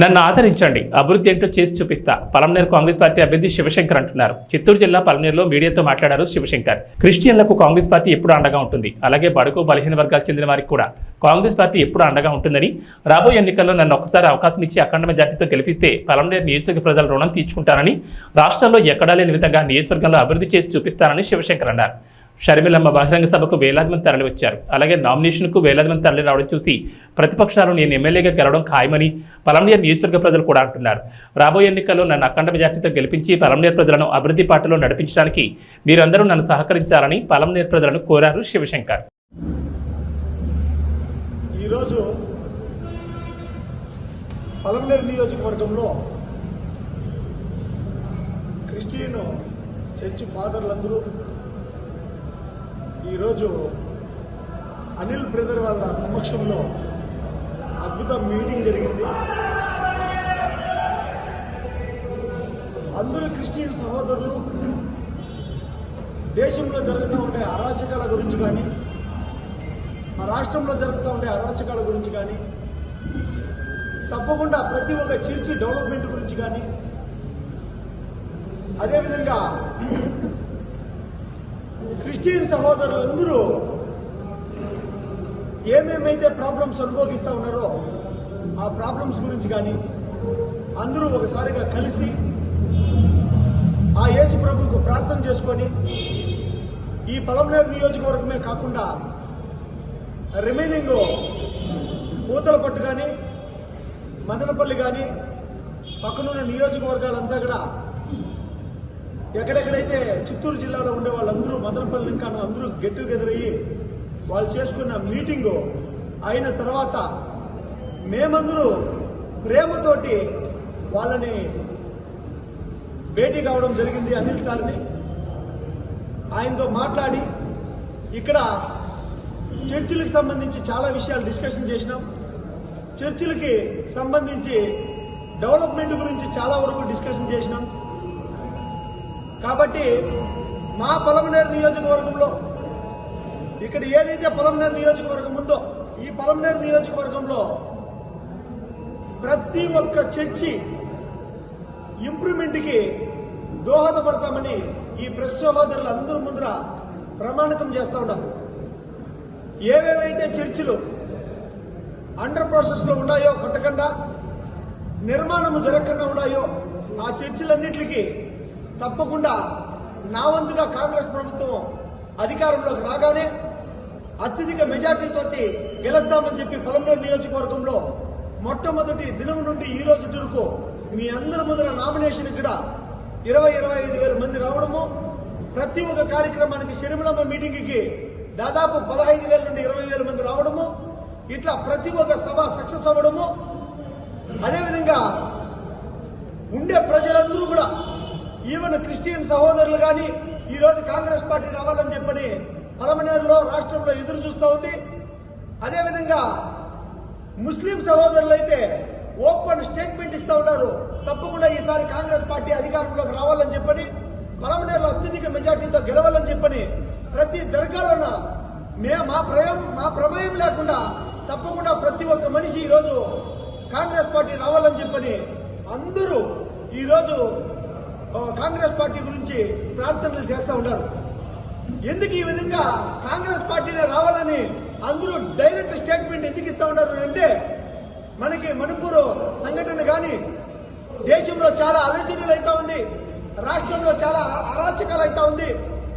నన్ను ఆదరించండి. అభివృద్ధి ఏంటో చేసి చూపిస్తా. పలమనేరు కాంగ్రెస్ పార్టీ అభ్యర్థి శివశంకర్ అంటున్నారు. చిత్తూరు జిల్లా పలమనేరులో మీడియాతో మాట్లాడారు శివశంకర్. క్రిస్టియన్లకు కాంగ్రెస్ పార్టీ ఎప్పుడు అండగా ఉంటుంది. అలాగే బడుగు బలహీన వర్గాలకు చెందిన వారికి కూడా. కాంగ్రెస్ పార్టీ ఎప్పుడు అండగా ఉంటుందని రాబోయే ఎన్నికల్లో నన్ను ఒకసారి అవకాశం ఇచ్చి అఖండ మెజార్టీతో గెలిపిస్తే పలంనేరు నియోజకవర్గ ప్రజల రుణం తీర్చుకుంటానని రాష్ట్రంలో ఎక్కడా లేని విధంగా నియోజకవర్గంలో అభివృద్ధి చేసి చూపిస్తానని శివశంకర్ అన్నారు. షర్మిలమ్మ బహిరంగ సభకు వేలాది మంది తరలి వచ్చారు. అలాగే నామినేషన్కు వేలాది మంది తరలి రావడం చూసి ప్రతిపక్షాలు నేను ఎమ్మెల్యేగా గెలవడం ఖాయమని పలంనేరు నియోజకవర్గ ప్రజలు కూడా అంటున్నారు. రాబోయే ఎన్నికల్లో నన్ను అఖండ మెజార్టీతో గెలిపించి పలంనేరు ప్రజలను అభివృద్ధి పాటలో నడిపించడానికి మీరందరూ నన్ను సహకరించాలని పలంనేరు ప్రజలను కోరారు శివశంకర్. ఈరోజు పలమనేరు నియోజకవర్గంలో క్రిస్టియన్ చర్చి ఫాదర్లందరూ ఈరోజు అనిల్ బ్రదర్ వాళ్ళ సమక్షంలో అద్భుత మీటింగ్ జరిగింది. అందరూ క్రిస్టియన్ సహోదరులు దేశంలో జరుగుతూ ఉండే అరాచకాల గురించి కానీ మా రాష్ట్రంలో జరుగుతూ ఉండే అరాచకాల గురించి కానీ తప్పకుండా ప్రతి ఒక్క చర్చి డెవలప్మెంట్ గురించి కానీ అదేవిధంగా క్రిస్టియన్ సహోదరులందరూ ఏమేమైతే ప్రాబ్లమ్స్ అనుభవిస్తూ ఉన్నారో ఆ ప్రాబ్లమ్స్ గురించి కానీ అందరూ ఒకసారిగా కలిసి ఆ యేసు ప్రభుకు ప్రార్థన చేసుకొని ఈ పలమనేరు నియోజకవర్గమే కాకుండా రిమైనింగ్ పూతలపట్టు కానీ మదనపల్లి కానీ పక్కనున్న నియోజకవర్గాలంతా కూడా ఎక్కడెక్కడైతే చిత్తూరు జిల్లాలో ఉండే వాళ్ళందరూ మదనపల్లి ఇంకా అందరూ గెట్ టుగెదర్ అయ్యి వాళ్ళు చేసుకున్న మీటింగు అయిన తర్వాత మేమందరూ ప్రేమతోటి వాళ్ళని భేటీ కావడం జరిగింది అనిల్ సార్ని. ఆయనతో మాట్లాడి ఇక్కడ చర్చిలకు సంబంధించి చాలా విషయాలు డిస్కషన్ చేసినాం. చర్చిలకి సంబంధించి డెవలప్మెంట్ గురించి చాలా వరకు డిస్కషన్ చేసినాం. కాబట్టి మా పొలంనేరు నియోజకవర్గంలో ఇక్కడ ఏదైతే పొలంనేరు నియోజకవర్గం ఉందో ఈ పొలంనేరు నియోజకవర్గంలో ప్రతి ఒక్క చర్చి ఇంప్రూవ్మెంట్కి దోహదపడతామని ఈ ప్రెస్ సహోదరులు అందరూ ముందర ప్రమాణకం చేస్తూ ఉన్నాం. ఏవేవైతే చర్చిలు అండర్ ప్రాసెస్లో ఉన్నాయో కొట్టకుండా నిర్మాణము జరగకుండా ఉన్నాయో ఆ చర్చిలన్నింటికి తప్పకుండా నా వంతుగా కాంగ్రెస్ ప్రభుత్వం అధికారంలోకి రాగానే అత్యధిక మెజార్టీతోటి గెలుస్తామని చెప్పి పొలంలో నియోజకవర్గంలో మొట్టమొదటి దినం నుండి ఈ రోజు వరకు మీ అందరి ముందర నామినేషన్ కూడా ఇరవై ఇరవై ఐదు వేల మంది రావడము ప్రతి ఒక్క కార్యక్రమానికి శనిమలమ్మ మీటింగ్కి దాదాపు పదహైదు వేల నుండి ఇరవై వేల మంది రావడము ఇట్లా ప్రతి ఒక్క సభ సక్సెస్ అవ్వడము అదేవిధంగా ఉండే ప్రజలందరూ కూడా ఈవెన్ క్రిస్టియన్ సహోదరులు కానీ ఈరోజు కాంగ్రెస్ పార్టీ రావాలని చెప్పని పలమనేరులో రాష్ట్రంలో ఎదురు చూస్తూ ఉంది. అదేవిధంగా ముస్లిం సహోదరులు అయితే ఓపెన్ స్టేట్మెంట్ ఇస్తా ఉన్నారు. తప్పకుండా ఈసారి కాంగ్రెస్ పార్టీ అధికారంలోకి రావాలని చెప్పని పలమనేరులో అత్యధిక మెజార్టీతో గెలవాలని చెప్పని ప్రతి దర్గాలోన మే మా ప్రయం మా ప్రమేయం లేకుండా తప్పకుండా ప్రతి ఒక్క మనిషి ఈరోజు కాంగ్రెస్ పార్టీ రావాలని చెప్పని అందరూ ఈరోజు కాంగ్రెస్ పార్టీ గురించి ప్రార్థనలు చేస్తూ ఉన్నారు. ఎందుకు ఈ విధంగా కాంగ్రెస్ పార్టీనే రావాలని అందరూ డైరెక్ట్ స్టేట్మెంట్ ఎందుకు ఇస్తా ఉన్నారు అంటే మనకి మణిపూర్ సంఘటన కానీ దేశంలో చాలా అలజడులు అవుతా ఉంది రాష్ట్రంలో చాలా అరాచకాలు అవుతా ఉంది.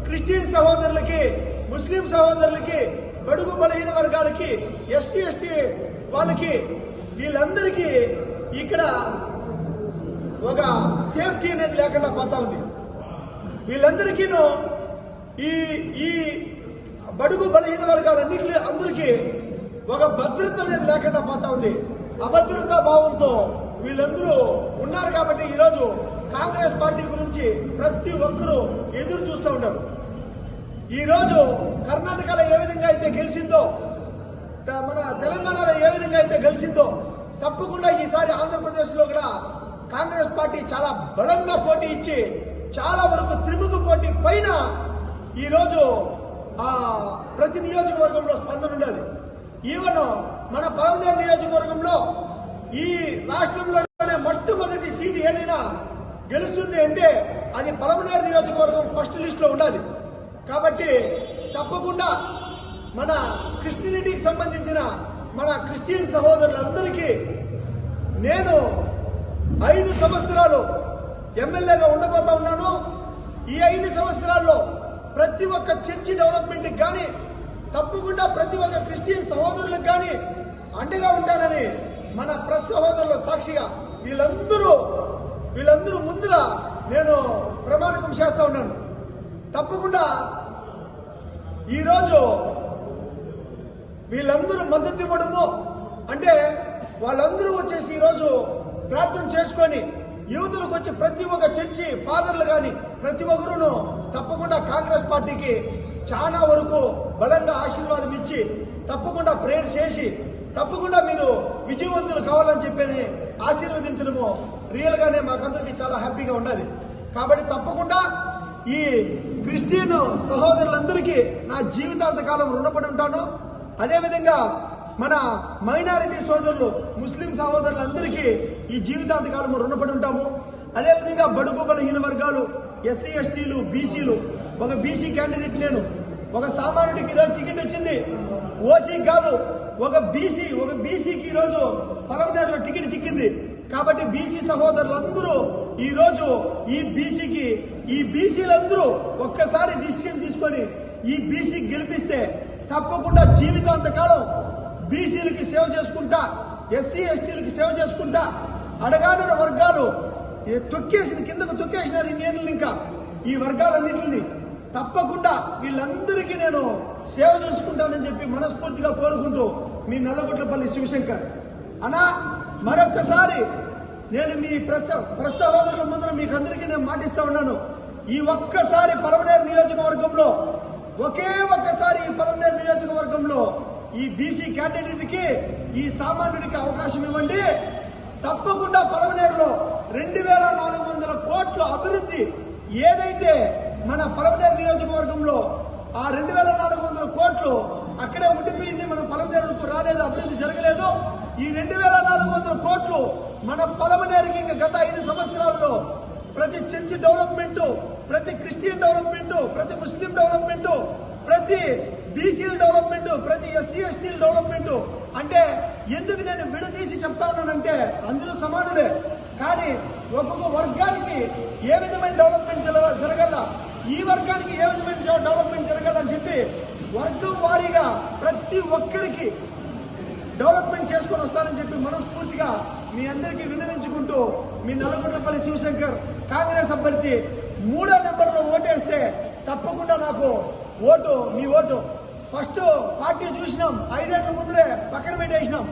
క్రిస్టియన్ సహోదరులకి ముస్లిం సహోదరులకి బడుగు బలహీన వర్గాలకి ఎస్టీ ఎస్టీ వాళ్ళకి వీళ్ళందరికీ ఇక్కడ ఒక సేఫ్టీ అనేది లేకుండా పోతా ఉంది. వీళ్ళందరికీను ఈ ఈ బడుగు బలహీన వర్గాలన్నింటి అందరికీ ఒక భద్రత అనేది లేకుండా పోతా ఉంది. అభద్రత భావంతో వీళ్ళందరూ ఉన్నారు కాబట్టి ఈరోజు కాంగ్రెస్ పార్టీ గురించి ప్రతి ఒక్కరూ ఎదురు చూస్తూ ఉంటారు ఈరోజు కర్ణాటకలో ఏ విధంగా అయితే గెలిచిందో మన తెలంగాణలో ఏ విధంగా అయితే గెలిచిందో తప్పకుండా ఈసారి ఆంధ్రప్రదేశ్లో కూడా కాంగ్రెస్ పార్టీ చాలా బలంగా పోటీ ఇచ్చి చాలా వరకు త్రిముఖ పోటీ పైన ఈరోజు ఆ ప్రతి నియోజకవర్గంలో స్పందన ఉండేది. ఈవెన్ మన పలమనేరు నియోజకవర్గంలో ఈ రాష్ట్రంలోనే మొట్టమొదటి సీటు ఏదైనా గెలుస్తుంది అంటే అది పలమనేరు నియోజకవర్గం ఫస్ట్ లిస్ట్లో ఉండాలి. కాబట్టి తప్పకుండా మన క్రిస్టియనిటీకి సంబంధించిన మన క్రిస్టియన్ సహోదరులందరికీ నేను ఐదు సంవత్సరాలు ఎమ్మెల్యేగా ఉండబోతా ఉన్నాను. ఈ ఐదు సంవత్సరాల్లో ప్రతి ఒక్క చర్చి డెవలప్మెంట్ కానీ తప్పకుండా ప్రతి ఒక్క క్రిస్టియన్ సహోదరులకు కానీ అండగా ఉంటానని మన ప్రెస్ సహోదరుల సాక్షిగా వీళ్ళందరూ వీళ్ళందరూ ముందర నేను ప్రమాణకం చేస్తా ఉన్నాను. తప్పకుండా ఈరోజు వీళ్ళందరూ మద్దతు ఇవ్వడము అంటే వాళ్ళందరూ వచ్చేసి ఈరోజు ప్రార్థన చేసుకొని యువతులకు వచ్చి ప్రతి ఒక్క చర్చి ఫాదర్లు కానీ ప్రతి ఒక్కరును తప్పకుండా కాంగ్రెస్ పార్టీకి చాలా వరకు బలంగా ఆశీర్వాదం ఇచ్చి తప్పకుండా ప్రేయర్ చేసి తప్పకుండా మీరు విజయవంతులు కావాలని చెప్పి ఆశీర్వదించడము రియల్ గానే మాకందరికి చాలా హ్యాపీగా ఉన్నది. కాబట్టి తప్పకుండా ఈ క్రిస్టియన్ సహోదరులందరికీ నా జీవితాంత కాలం రుణపడి ఉంటాను. అదేవిధంగా మన మైనారిటీ సోదరులు ముస్లిం సహోదరులందరికీ ఈ జీవితాంత కాలం రుణపడి ఉంటాము. అదేవిధంగా బడుగు బలహీన వర్గాలు ఎస్సీ ఎస్టీలు బీసీలు ఒక బీసీ క్యాండిడేట్ నేను ఒక సామాన్యుడికి ఈరోజు టికెట్ వచ్చింది. ఓసీ కాదు ఒక బీసీ ఒక బీసీకి ఈరోజు పలమనేరులో టికెట్ చిక్కింది. కాబట్టి బీసీ సహోదరులందరూ ఈ రోజు ఈ బీసీకి ఈ బీసీలందరూ ఒక్కసారి డిసిషన్ తీసుకొని ఈ బీసీ గెలిపిస్తే తప్పకుండా జీవితాంతకాలం బీసీలకి సేవ చేసుకుంటా ఎస్సీ ఎస్టీలకి సేవ చేసుకుంటా అడగాడిన వర్గాలు ఈ తొక్కేసిన కిందకు తొక్కేసినారు నేను ఇంకా. ఈ వర్గాలన్నింటినీ తప్పకుండా వీళ్ళందరికీ నేను సేవ చేసుకుంటానని చెప్పి మనస్ఫూర్తిగా కోరుకుంటూ మీ నల్లగొట్లపల్లి శివశంకర్. అనా మరొక్కసారి నేను మీ ప్రస్త ప్రసహోదరుల ముందు ముందర మీకు అందరికీ నేను మాటిస్తా ఉన్నాను. ఈ ఒక్కసారి పలమనేరు నియోజకవర్గంలో ఒకే ఒక్కసారి ఈ పలమనేరు నియోజకవర్గంలో ఈ బీసీ క్యాండిడేట్కి ఈ సామాన్యుడికి అవకాశం ఇవ్వండి. తప్పకుండా పలమనేరులో రెండు వేల నాలుగు వందల కోట్ల అభివృద్ధి ఏదైతే మన పలమనేరు నియోజకవర్గంలో ఆ రెండు వేల నాలుగు వందల కోట్లు అక్కడే ఉండిపోయింది మన పలమనేరుకు రాలేదు అభివృద్ధి జరగలేదు. ఈ రెండు వేల నాలుగు వందల కోట్లు మన పలమనేరుకి ఇంకా గత ఐదు సంవత్సరాల్లో ప్రతి చర్చ్ డెవలప్మెంట్ ప్రతి క్రిస్టియన్ డెవలప్మెంట్ ప్రతి ముస్లిం డెవలప్మెంట్ ప్రతి బీసీల డెవలప్మెంట్ ప్రతి ఎస్సీ ఎస్టీల డెవలప్మెంట్. అంటే ఎందుకు నేను విడదీసి చెప్తా ఉన్నానంటే అందరూ సమానులే. కానీ ఒక్కొక్క వర్గానికి ఏ విధమైన డెవలప్మెంట్ జరగల ఈ వర్గానికి ఏ విధమైన డెవలప్మెంట్ జరగాలని చెప్పి వర్గం వారీగా ప్రతి ఒక్కరికి డెవలప్మెంట్ చేసుకొని వస్తానని చెప్పి మనస్ఫూర్తిగా మీ అందరికీ విన్నవించుకుంటూ మీ నల్లగొండపల్లి శివశంకర్ కాంగ్రెస్ అభ్యర్థి మూడో నెంబర్లో ఓటేస్తే తప్పకుండా నాకు ఓటు మీ ఓటు. ఫస్ట్ పార్టీ చూసినాం. ఐదేళ్ళ ముందరే పక్కన పెట్టేసినాం.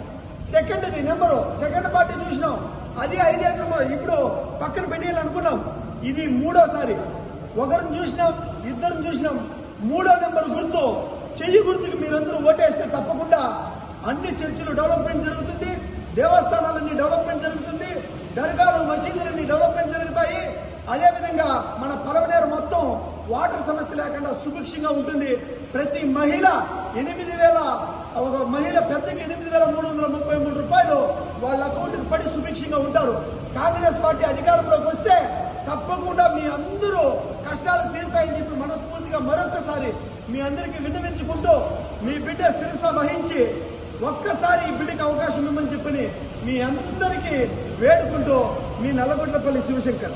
సెకండ్ ఇది నెంబరు సెకండ్ పార్టీ చూసినాం. అది ఐదేళ్ళ ఇప్పుడు పక్కన పెట్టేయాలనుకున్నాం. ఇది మూడోసారి. ఒకరిని చూసినాం ఇద్దరిని చూసినాం. మూడో నెంబర్ గుర్తు. చెయ్యి గుర్తుకి మీరందరూ ఓటేస్తే తప్పకుండా అన్ని చర్చిలు డెవలప్మెంట్ జరుగుతుంది. దేవస్థానాలన్నీ డెవలప్మెంట్ జరుగుతుంది. దర్గాలు మసీదులన్నీ డెవలప్మెంట్ జరుగుతాయి. అదేవిధంగా మన పలమనేరు మొత్తం వాటర్ సమస్య లేకుండా సుభిక్షంగా ఉంటుంది. ప్రతి మహిళ ఎనిమిది వేల ఒక మహిళ పెద్దకి ఎనిమిది వేల మూడు వందల ముప్పై మూడు రూపాయలు వాళ్ళ అకౌంట్కి పడి సుభిక్షంగా ఉంటారు. కాంగ్రెస్ పార్టీ అధికారంలోకి వస్తే తప్పకుండా మీ అందరూ కష్టాలు తీరుతాయని చెప్పి మనస్ఫూర్తిగా మరొకసారి మీ అందరికీ విన్నవించుకుంటూ మీ బిడ్డ శిరస వహించి ఒక్కసారి ఈ బిడ్డకి అవకాశం ఇవ్వమని చెప్పని మీ అందరికీ వేడుకుంటూ మీ Nallagondapalli Sivashankar.